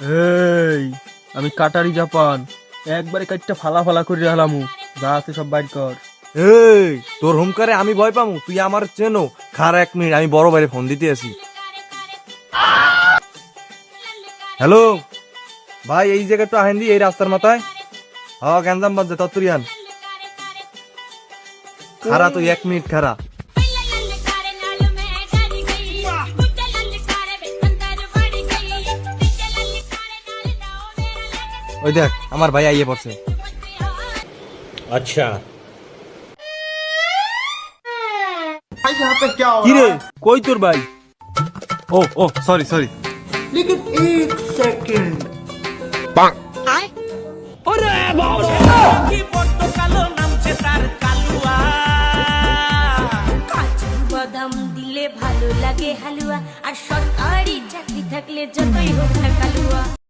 এই, আমি কাটারি জাপান। একবারে কাটটা ফালা ফালা করে রাখলামু। যা আছে সব বাইর কর। এই, তোর হুমকারে আমি ভয় পামু। তুই আমার চেনো। খার এক মিনিট, আমি বড় বাইরে ফোন দিতে আসি। হ্যালো? ভাই, এই জায়গাটা আহেন দি, এই রাস্তার মাথায়। হ গ্যাঞ্জাম বাজছে, তত্তরি আন। খারা তুই, এক মিনিট খারা। ওই দেখ আমার ভাই আইয়ে পড়ছে। আচ্ছা। কই তোর ভাই? ও ও সরি সরি लेकिन एक বাদাম দিলে ভালো লাগে হালুয়া। আর সরকারি চাকরি থাকলে যতই হোক না কালুয়া।